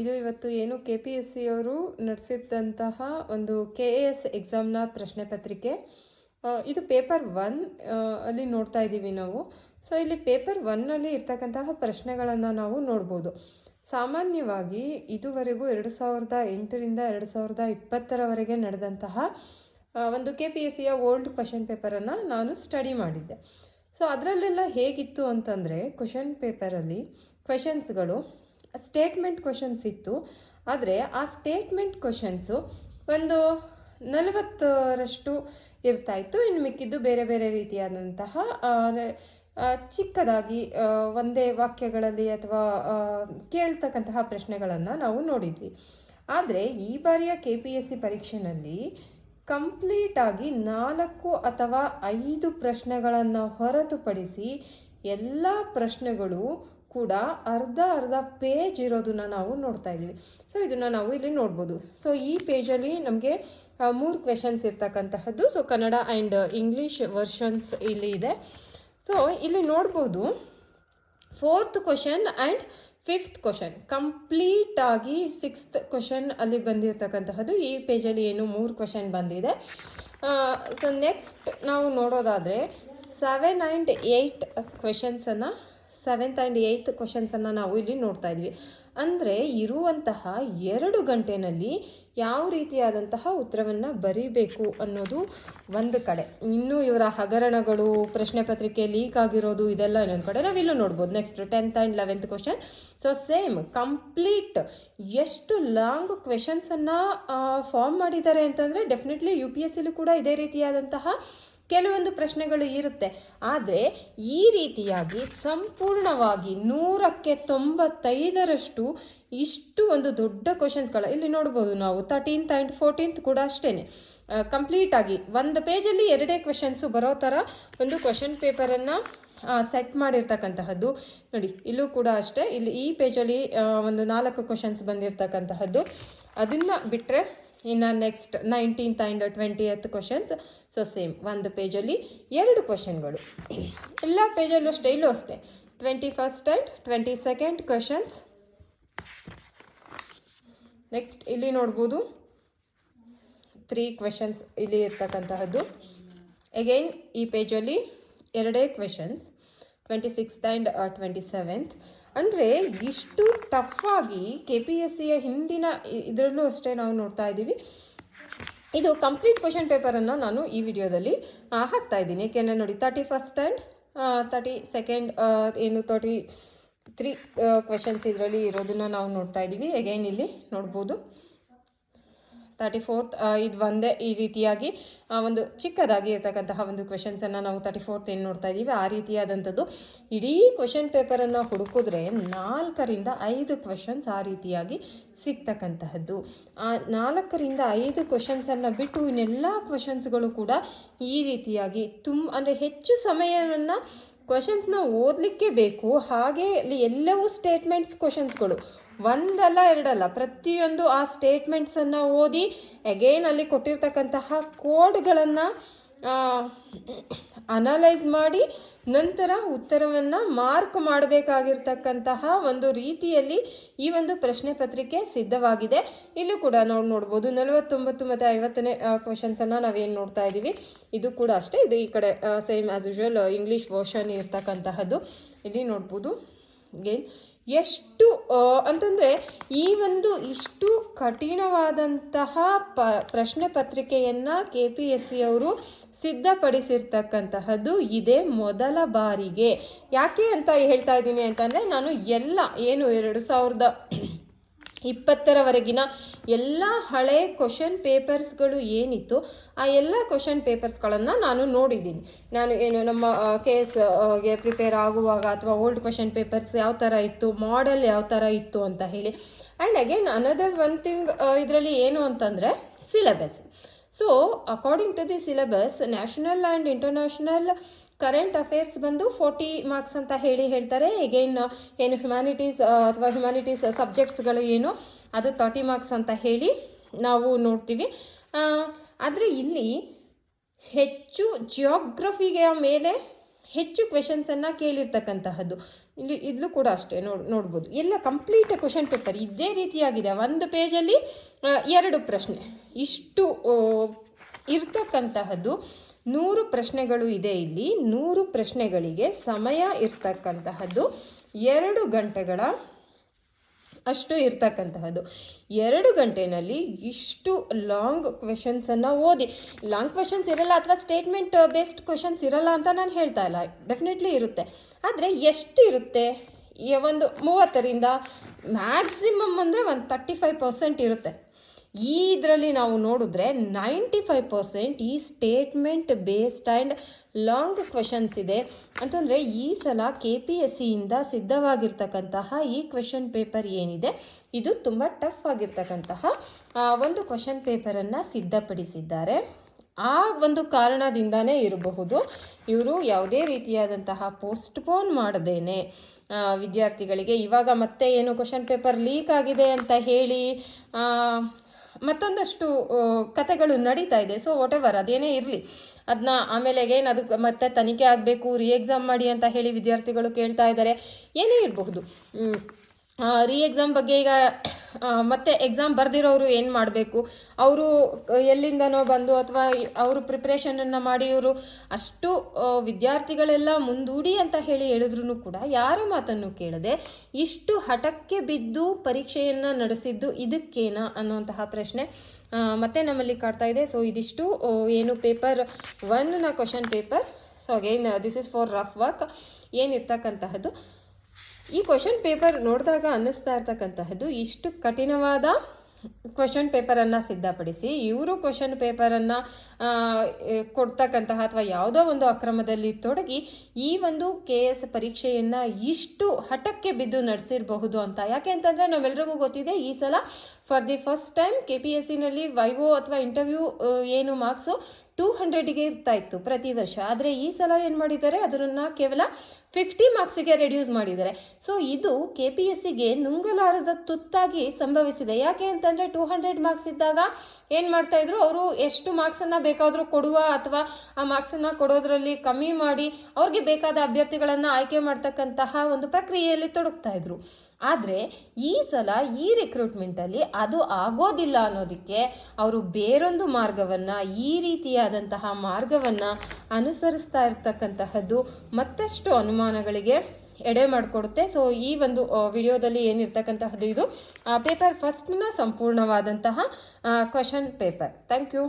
ಇದು ಇವತ್ತು ಏನು ಕೆ ಪಿ ಎಸ್ ಸಿ ಅವರು ನಡೆಸಿದಂತಹ ಒಂದು ಕೆ ಎ ಎಸ್ ಎಕ್ಸಾಮ್ನ ಪ್ರಶ್ನೆ ಪತ್ರಿಕೆ. ಇದು ಪೇಪರ್ ಒನ್ ಅಲ್ಲಿ ನೋಡ್ತಾ ಇದ್ದೀವಿ ನಾವು. ಸೊ ಇಲ್ಲಿ ಪೇಪರ್ ಒನ್ನಲ್ಲಿ ಇರ್ತಕ್ಕಂತಹ ಪ್ರಶ್ನೆಗಳನ್ನು ನಾವು ನೋಡ್ಬೋದು. ಸಾಮಾನ್ಯವಾಗಿ ಇದುವರೆಗೂ ಎರಡು ಸಾವಿರದ ಎಂಟರಿಂದ ಎರಡು ಸಾವಿರದ ಇಪ್ಪತ್ತರವರೆಗೆ ನಡೆದಂತಹ ಒಂದು ಕೆ ಪಿ ಎಸ್ ಸಿಯ ಓಲ್ಡ್ ಕ್ವಶನ್ ಪೇಪರನ್ನು ನಾನು ಸ್ಟಡಿ ಮಾಡಿದ್ದೆ. ಸೊ ಅದರಲ್ಲೆಲ್ಲ ಹೇಗಿತ್ತು ಅಂತಂದರೆ ಕ್ವಶನ್ ಪೇಪರಲ್ಲಿ ಕ್ವೆಶನ್ಸ್ಗಳು ಸ್ಟೇಟ್ಮೆಂಟ್ ಕ್ವಶನ್ಸ್ ಇತ್ತು. ಆದರೆ ಆ ಸ್ಟೇಟ್ಮೆಂಟ್ ಕ್ವಶನ್ಸು ಒಂದು ನಲವತ್ತರಷ್ಟು ಇರ್ತಾ ಇತ್ತು. ಇನ್ನು ಮಿಕ್ಕಿದ್ದು ಬೇರೆ ಬೇರೆ ರೀತಿಯಾದಂತಹ ಚಿಕ್ಕದಾಗಿ ಒಂದೇ ವಾಕ್ಯಗಳಲ್ಲಿ ಅಥವಾ ಕೇಳ್ತಕ್ಕಂತಹ ಪ್ರಶ್ನೆಗಳನ್ನು ನಾವು ನೋಡಿದ್ವಿ. ಆದರೆ ಈ ಬಾರಿಯ ಕೆ ಪಿ ಎಸ್ ಸಿ ಪರೀಕ್ಷೆಯಲ್ಲಿ ಕಂಪ್ಲೀಟಾಗಿ ನಾಲ್ಕು ಅಥವಾ ಐದು ಪ್ರಶ್ನೆಗಳನ್ನು ಹೊರತುಪಡಿಸಿ ಎಲ್ಲ ಪ್ರಶ್ನೆಗಳು ಕೂಡ ಅರ್ಧ ಅರ್ಧ ಪೇಜ್ ಇರೋದನ್ನು ನಾವು ನೋಡ್ತಾ ಇದ್ದೀವಿ. ಸೊ ಇದನ್ನು ನಾವು ಇಲ್ಲಿ ನೋಡ್ಬೋದು. ಸೊ ಈ ಪೇಜಲ್ಲಿ ನಮಗೆ ಮೂರು questions ಇರ್ತಕ್ಕಂತಹದ್ದು. So Kannada and English versions ಇಲ್ಲಿ ಇದೆ. ಸೊ ಇಲ್ಲಿ ನೋಡ್ಬೋದು. Fourth question and fifth question complete ಆಗಿ ಸಿಕ್ಸ್ತ್ ಕ್ವಶನ್ ಅಲ್ಲಿ ಬಂದಿರತಕ್ಕಂತಹದ್ದು. ಈ ಪೇಜಲ್ಲಿ ಏನು ಮೂರು ಕ್ವಶನ್ ಬಂದಿದೆ. ಸೊ ನೆಕ್ಸ್ಟ್ ನಾವು ನೋಡೋದಾದರೆ ಸೆವೆನ್ ಆ್ಯಂಡ್ ಏಯ್ಟ್ ಕ್ವೆಶನ್ಸನ್ನು ಸೆವೆಂತ್ ಆ್ಯಂಡ್ ಏಯ್ತ್ ಕ್ವಶನ್ಸನ್ನು ನಾವು ಇಲ್ಲಿ ನೋಡ್ತಾ ಇದ್ವಿ. ಅಂದರೆ ಇರುವಂತಹ ಎರಡು ಗಂಟೆನಲ್ಲಿ ಯಾವ ರೀತಿಯಾದಂತಹ ಉತ್ತರವನ್ನು ಬರೀಬೇಕು ಅನ್ನೋದು ಒಂದು ಕಡೆ. ಇನ್ನೂ ಇವರ ಹಗರಣಗಳು, ಪ್ರಶ್ನೆ ಪತ್ರಿಕೆ ಲೀಕ್ ಆಗಿರೋದು, ಇದೆಲ್ಲ ಇನ್ನೊಂದು ಕಡೆ ನಾವಿಲ್ಲೂ ನೋಡ್ಬೋದು. Next tenth and eleventh question so same complete ಎಷ್ಟು ಲಾಂಗ್ ಕ್ವೆಶನ್ಸನ್ನು ಫಾರ್ಮ್ ಮಾಡಿದ್ದಾರೆ ಅಂತಂದರೆ ಡೆಫಿನೆಟ್ಲಿ ಯು ಪಿ ಎಸ್ ಕೂಡ ಇದೇ ರೀತಿಯಾದಂತಹ ಕೆಲವೊಂದು ಪ್ರಶ್ನೆಗಳು ಇರುತ್ತೆ. ಆದರೆ ಈ ರೀತಿಯಾಗಿ ಸಂಪೂರ್ಣವಾಗಿ ನೂರಕ್ಕೆ ತೊಂಬತ್ತೈದರಷ್ಟು ಇಷ್ಟು ಒಂದು ದೊಡ್ಡ ಕ್ವಶನ್ಸ್ಗಳ ಇಲ್ಲಿ ನೋಡ್ಬೋದು ನಾವು ತರ್ಟೀನ್ತ್ ಆ್ಯಂಡ್ ಫೋರ್ಟೀನ್ತ್ ಕೂಡ ಅಷ್ಟೇ ಕಂಪ್ಲೀಟಾಗಿ ಒಂದು ಪೇಜಲ್ಲಿ ಎರಡೇ ಕ್ವೆಶನ್ಸು ಬರೋ ಥರ ಒಂದು ಕ್ವಶನ್ ಪೇಪರನ್ನು ಸೆಟ್ ಮಾಡಿರ್ತಕ್ಕಂತಹದ್ದು. ನೋಡಿ, ಇಲ್ಲೂ ಕೂಡ ಅಷ್ಟೇ. ಇಲ್ಲಿ ಈ ಪೇಜಲ್ಲಿ ಒಂದು ನಾಲ್ಕು ಕ್ವಶನ್ಸ್ ಬಂದಿರತಕ್ಕಂತಹದ್ದು. ಅದನ್ನು ಬಿಟ್ಟರೆ ಇನ್ನು next nineteenth and twentieth questions so same ಒಂದು ಪೇಜಲ್ಲಿ ಎರಡು ಕ್ವಶನ್ಗಳು ಎಲ್ಲ ಪೇಜಲ್ಲೂ ಅಷ್ಟೇ ಇಲ್ಲೂ ಅಷ್ಟೇ. Twenty first and twenty second questions next ಇಲ್ಲಿ ನೋಡ್ಬೋದು. ತ್ರೀ ಕ್ವೆಶನ್ಸ್ ಇಲ್ಲಿ ಇರ್ತಕ್ಕಂತಹದ್ದು. ಅಗೈನ್ ಈ ಪೇಜಲ್ಲಿ ಎರಡೇ questions twenty sixth and twenty seventh ಅಂದರೆ ಇಷ್ಟು ಟಫ್ ಆಗಿ ಕೆ ಪಿ ಎಸ್ ಸಿಯ ಹಿಂದಿನ ಇದರಲ್ಲೂ ಅಷ್ಟೇ ನಾವು ನೋಡ್ತಾ ಇದ್ದೀವಿ. ಇದು ಕಂಪ್ಲೀಟ್ ಕ್ವಶನ್ ಪೇಪರನ್ನು ನಾನು ಈ ವಿಡಿಯೋದಲ್ಲಿ ಹಾಕ್ತಾ ಇದ್ದೀನಿ. ಏಕೆಂದರೆ ನೋಡಿ thirty first and thirty second ಏನು ತರ್ಟಿ ತ್ರೀ ಕ್ವಶನ್ಸ್ ಇದರಲ್ಲಿ ಇರೋದನ್ನ ನಾವು ನೋಡ್ತಾ ಇದ್ದೀವಿ. ಅಗೈನ್ ಇಲ್ಲಿ ನೋಡ್ಬೋದು. ತರ್ಟಿ ಫೋರ್ತ್ ಇದು ಒಂದೇ ಈ ರೀತಿಯಾಗಿ ಒಂದು ಚಿಕ್ಕದಾಗಿ ಇರ್ತಕ್ಕಂತಹ ಒಂದು ಕ್ವೆಶನ್ಸನ್ನು ನಾವು ತರ್ಟಿ ಫೋರ್ತ್ ಏನು ನೋಡ್ತಾ ಇದ್ದೀವಿ ಆ ರೀತಿಯಾದಂಥದ್ದು ಇಡೀ ಕ್ವೆಶನ್ ಪೇಪರನ್ನು ಹುಡುಕಿದ್ರೆ ನಾಲ್ಕರಿಂದ ಐದು ಕ್ವೆಶನ್ಸ್ ಆ ರೀತಿಯಾಗಿ ಸಿಗ್ತಕ್ಕಂತಹದ್ದು. ಆ, ನಾಲ್ಕರಿಂದ ಐದು ಕ್ವೆಶನ್ಸನ್ನು ಬಿಟ್ಟು ಇನ್ನೆಲ್ಲ ಕ್ವೆಶನ್ಸ್ಗಳು ಕೂಡ ಈ ರೀತಿಯಾಗಿ ತುಂಬ ಅಂದರೆ ಹೆಚ್ಚು ಸಮಯವನ್ನು ಕ್ವಶನ್ಸ್ನ ಓದಲಿಕ್ಕೆ ಬೇಕು. ಹಾಗೆ ಅಲ್ಲಿ ಎಲ್ಲವೂ ಸ್ಟೇಟ್ಮೆಂಟ್ಸ್ ಕ್ವಶನ್ಸ್ಗಳು ಒಂದಲ್ಲ ಎರಡಲ್ಲ, ಪ್ರತಿಯೊಂದು ಆ ಸ್ಟೇಟ್ಮೆಂಟ್ಸನ್ನು ಓದಿ ಅಗೇನ್ ಅಲ್ಲಿ ಕೊಟ್ಟಿರ್ತಕ್ಕಂತಹ ಕೋಡ್ಗಳನ್ನು ಅನಲೈಸ್ ಮಾಡಿ, ನಂತರ ಉತ್ತರವನ್ನು ಮಾರ್ಕ್ ಮಾಡಬೇಕಾಗಿರ್ತಕ್ಕಂತಹ ಒಂದು ರೀತಿಯಲ್ಲಿ ಈ ಒಂದು ಪ್ರಶ್ನೆ ಪತ್ರಿಕೆ ಸಿದ್ಧವಾಗಿದೆ. ಇಲ್ಲೂ ಕೂಡ ನಾವು ನೋಡ್ಬೋದು. ನಲವತ್ತೊಂಬತ್ತು ಮತ್ತು ಐವತ್ತನೇ ಕ್ವಶನ್ಸನ್ನು ನಾವೇನು ನೋಡ್ತಾ ಇದ್ದೀವಿ ಇದು ಕೂಡ ಅಷ್ಟೇ. ಇದು ಈ ಕಡೆ same as usual English version ಇರ್ತಕ್ಕಂತಹದ್ದು. ಇಲ್ಲಿ ನೋಡ್ಬೋದು. ಗೇನ್ ಎಷ್ಟು ಅಂತಂದರೆ ಈ ಒಂದು ಇಷ್ಟು ಕಠಿಣವಾದಂತಹ ಪ, ಪ್ರಶ್ನೆ ಪತ್ರಿಕೆಯನ್ನು ಕೆ ಪಿ ಎಸ್ ಸಿ ಅವರು ಸಿದ್ಧಪಡಿಸಿರ್ತಕ್ಕಂತಹದ್ದು ಇದೇ ಮೊದಲ ಬಾರಿಗೆ. ಯಾಕೆ ಅಂತ ಹೇಳ್ತಾ ಇದ್ದೀನಿ ಅಂತಂದರೆ ನಾನು ಎಲ್ಲ, ಏನು ಎರಡು ಸಾವಿರದ ಇಪ್ಪತ್ತರವರೆಗಿನ ಎಲ್ಲ ಹಳೆ ಕ್ವಶನ್ ಪೇಪರ್ಸ್ಗಳು ಏನಿತ್ತು ಆ ಎಲ್ಲ ಕ್ವಶನ್ ಪೇಪರ್ಸ್ಗಳನ್ನು ನಾನು ನೋಡಿದ್ದೀನಿ. ನಾನು ಏನು ನಮ್ಮ ಕೆ ಎಸ್ಗೆ ಪ್ರಿಪೇರ್ ಆಗುವಾಗ ಅಥವಾ ಓಲ್ಡ್ ಕ್ವಶನ್ ಪೇಪರ್ಸ್ ಯಾವ ಥರ ಇತ್ತು ಮಾಡೆಲ್ ಯಾವ ಥರ ಇತ್ತು ಅಂತ ಹೇಳಿ. And again another one thing ಇದರಲ್ಲಿ ಏನು ಅಂತಂದರೆ syllabus so according to the syllabus national and international current affairs ಬಂದು ಫೋರ್ಟಿ ಮಾರ್ಕ್ಸ್ ಅಂತ ಹೇಳಿ ಹೇಳ್ತಾರೆ. ಎಗೈನ್ ಏನು ಹ್ಯುಮ್ಯಾನಿಟೀಸ್ ಅಥವಾ ಹ್ಯುಮ್ಯಾನಿಟೀಸ್ ಸಬ್ಜೆಕ್ಟ್ಸ್ಗಳು ಏನು, ಅದು ತರ್ಟಿ ಮಾರ್ಕ್ಸ್ ಅಂತ ಹೇಳಿ ನಾವು ನೋಡ್ತೀವಿ. ಆದರೆ ಇಲ್ಲಿ ಹೆಚ್ಚು ಜಿಯೋಗ್ರಫಿಗೆ ಮೇಲೆ ಹೆಚ್ಚು ಕ್ವೆಶನ್ಸನ್ನು ಕೇಳಿರ್ತಕ್ಕಂತಹದ್ದು. ಇಲ್ಲಿ, ಇದ್ಲು ಕೂಡ ಅಷ್ಟೇ, ನೋಡ್, ನೋಡ್ಬೋದು. ಎಲ್ಲ ಕಂಪ್ಲೀಟ್ ಕ್ವೆಶನ್ ಪೇಪರ್ ಇದೇ ರೀತಿಯಾಗಿದೆ. ಒಂದು ಪೇಜಲ್ಲಿ ಎರಡು ಪ್ರಶ್ನೆ. ಇಷ್ಟು ಇರ್ತಕ್ಕಂತಹದ್ದು. ನೂರು ಪ್ರಶ್ನೆಗಳು ಇದೆ ಇಲ್ಲಿ. ನೂರು ಪ್ರಶ್ನೆಗಳಿಗೆ ಸಮಯ ಇರ್ತಕ್ಕಂತಹದ್ದು ಎರಡು ಗಂಟೆಗಳ ಅಷ್ಟು ಇರ್ತಕ್ಕಂತಹದ್ದು. ಎರಡು ಗಂಟೆನಲ್ಲಿ ಇಷ್ಟು ಲಾಂಗ್ ಕ್ವೆಶನ್ಸನ್ನು ಓದಿ. ಲಾಂಗ್ ಕ್ವೆಶನ್ಸ್ ಇರಲ್ಲ ಅಥವಾ ಸ್ಟೇಟ್ಮೆಂಟ್ ಬೇಸ್ಡ್ ಕ್ವೆಶನ್ಸ್ ಇರಲ್ಲ ಅಂತ ನಾನು ಹೇಳ್ತಾ ಇಲ್ಲ. ಡೆಫಿನೆಟ್ಲಿ ಇರುತ್ತೆ. ಆದರೆ ಎಷ್ಟು ಇರುತ್ತೆ? ಒಂದು ಮೂವತ್ತರಿಂದ ಮ್ಯಾಕ್ಸಿಮಮ್ ಅಂದರೆ ಒಂದು ತರ್ಟಿ ಫೈವ್ ಪರ್ಸೆಂಟ್ ಇರುತ್ತೆ. ಈ ಇದರಲ್ಲಿ ನಾವು ನೋಡಿದ್ರೆ ನೈಂಟಿ ಫೈವ್ ಪರ್ಸೆಂಟ್ ಈ statement based and long questions ಇದೆ. ಅಂತಂದರೆ ಈ ಸಲ ಕೆ ಪಿ ಎಸ್ ಸಿಯಿಂದ ಸಿದ್ಧವಾಗಿರ್ತಕ್ಕಂತಹ ಈ ಕ್ವೆಶನ್ ಪೇಪರ್ ಏನಿದೆ, ಇದು ತುಂಬ ಟಫ್ ಆಗಿರ್ತಕ್ಕಂತಹ ಒಂದು ಕ್ವೆಶನ್ ಪೇಪರನ್ನು ಸಿದ್ಧಪಡಿಸಿದ್ದಾರೆ. ಆ ಒಂದು ಕಾರಣದಿಂದನೇ ಇರಬಹುದು ಇವರು ಯಾವುದೇ ರೀತಿಯಾದಂತಹ ಪೋಸ್ಟ್ಪೋನ್ ಮಾಡದೇನೆ. ವಿದ್ಯಾರ್ಥಿಗಳಿಗೆ ಇವಾಗ ಮತ್ತೆ ಏನು ಕ್ವಶನ್ ಪೇಪರ್ ಲೀಕ್ ಆಗಿದೆ ಅಂತ ಹೇಳಿ ಮತ್ತೊಂದಷ್ಟು ಕತೆಗಳು ನಡೀತಾ ಇದೆ. ಸೊ ವಾಟ್ ಎವರ್ ಅದೇನೇ ಇರಲಿ. ಅದನ್ನ ಆಮೇಲೆ ಏನು ಅದಕ್ಕೆ ಮತ್ತೆ ತನಿಖೆ ಆಗಬೇಕು ರೀ ಎಕ್ಸಾಮ್ ಮಾಡಿ ಅಂತ ಹೇಳಿ ವಿದ್ಯಾರ್ಥಿಗಳು ಕೇಳ್ತಾ ಇದ್ದಾರೆ. ಏನೇ ಇರಬಹುದು. ರೀ ಎಕ್ಸಾಮ್ ಬಗ್ಗೆ ಈಗ ಮತ್ತೆ ಎಕ್ಸಾಮ್ ಬರೆದಿರೋರು ಏನು ಮಾಡಬೇಕು? ಅವರು ಎಲ್ಲಿಂದನೋ ಬಂದು ಅಥವಾ ಅವರು ಪ್ರಿಪ್ರೇಷನನ್ನು ಮಾಡಿ ಇವರು ಅಷ್ಟು ವಿದ್ಯಾರ್ಥಿಗಳೆಲ್ಲ ಮುಂದೂಡಿ ಅಂತ ಹೇಳಿ ಹೇಳಿದ್ರು ಕೂಡ ಯಾರ ಮಾತನ್ನು ಕೇಳದೆ ಇಷ್ಟು ಹಠಕ್ಕೆ ಬಿದ್ದು ಪರೀಕ್ಷೆಯನ್ನು ನಡೆಸಿದ್ದು ಇದಕ್ಕೇನಾ ಅನ್ನುವಂತಹ ಪ್ರಶ್ನೆ ಮತ್ತೆ ನಮ್ಮಲ್ಲಿ ಕಾಡ್ತಾ ಇದೆ. ಸೊ ಇದಿಷ್ಟು ಏನು paper ಒನ್ನ question paper so again this is for rough work ಏನಿರ್ತಕ್ಕಂತಹದ್ದು? ಈ ಕ್ವಶನ್ ಪೇಪರ್ ನೋಡಿದಾಗ ಅನ್ನಿಸ್ತಾ ಇರ್ತಕ್ಕಂತಹದ್ದು ಇಷ್ಟು ಕಠಿಣವಾದ ಕ್ವಶನ್ ಪೇಪರನ್ನು ಸಿದ್ಧಪಡಿಸಿ, ಇವರು ಕ್ವಶನ್ ಪೇಪರನ್ನು ಕೊಡ್ತಕ್ಕಂತಹ ಅಥವಾ ಯಾವುದೋ ಒಂದು ಅಕ್ರಮದಲ್ಲಿ ತೊಡಗಿ ಈ ಒಂದು ಕೆ ಎಸ್ ಪರೀಕ್ಷೆಯನ್ನು ಇಷ್ಟು ಹಠಕ್ಕೆ ಬಿದ್ದು ನಡೆಸಿರಬಹುದು ಅಂತ. ಯಾಕೆ ಅಂತಂದರೆ ನಾವೆಲ್ರಿಗೂ ಗೊತ್ತಿದೆ, ಈ ಸಲ for the first time K P S ಸಿನಲ್ಲಿ ವೈವೋ ಅಥವಾ ಇಂಟರ್ವ್ಯೂ ಏನು ಮಾರ್ಕ್ಸು ಟೂ ಹಂಡ್ರೆಡಿಗೆ ಇರ್ತಾ ಇತ್ತು ಪ್ರತಿ ವರ್ಷ. ಆದರೆ ಈ ಸಲ ಏನು ಮಾಡಿದ್ದಾರೆ? ಅದನ್ನು ಕೇವಲ ಫಿಫ್ಟಿ ಮಾರ್ಕ್ಸಿಗೆ ರೆಡ್ಯೂಸ್ ಮಾಡಿದ್ದಾರೆ. ಸೊ ಇದು ಕೆ ಪಿ ಎಸ್ ಸಿಗೆ ನುಂಗಲಾರದ ತುತ್ತಾಗಿ ಸಂಭವಿಸಿದೆ. ಯಾಕೆ ಅಂತಂದರೆ ಟೂ ಹಂಡ್ರೆಡ್ ಮಾರ್ಕ್ಸ್ ಇದ್ದಾಗ ಏನು ಮಾಡ್ತಾಯಿದ್ರು ಅವರು ಎಷ್ಟು ಮಾರ್ಕ್ಸನ್ನು ಬೇಕಾದರೂ ಕೊಡುವ ಅಥವಾ ಆ ಮಾರ್ಕ್ಸನ್ನು ಕೊಡೋದ್ರಲ್ಲಿ ಕಮ್ಮಿ ಮಾಡಿ ಅವ್ರಿಗೆ ಬೇಕಾದ ಅಭ್ಯರ್ಥಿಗಳನ್ನು ಆಯ್ಕೆ ಮಾಡ್ತಕ್ಕಂತಹ ಒಂದು ಪ್ರಕ್ರಿಯೆಯಲ್ಲಿ ತೊಡಗ್ತಾ ಇದ್ರು. ಆದರೆ ಈ ಸಲ ಈ ರಿಕ್ರೂಟ್ಮೆಂಟಲ್ಲಿ ಅದು ಆಗೋದಿಲ್ಲ ಅನ್ನೋದಕ್ಕೆ ಅವರು ಬೇರೊಂದು ಮಾರ್ಗವನ್ನು, ಈ ರೀತಿಯಾದಂತಹ ಮಾರ್ಗವನ್ನು ಅನುಸರಿಸ್ತಾ ಇರ್ತಕ್ಕಂತಹದ್ದು ಮತ್ತಷ್ಟು ಅನುಮಾನಗಳಿಗೆ ಎಡೆ ಮಾಡಿಕೊಡುತ್ತೆ. ಸೊ ಈ ಒಂದು ವಿಡಿಯೋದಲ್ಲಿ ಏನಿರ್ತಕ್ಕಂತಹದ್ದು ಇದು ಪೇಪರ್ ಫಸ್ಟ್ನ ಸಂಪೂರ್ಣವಾದಂತಹ ಕ್ವಶನ್ ಪೇಪರ್ ಥ್ಯಾಂಕ್ ಯು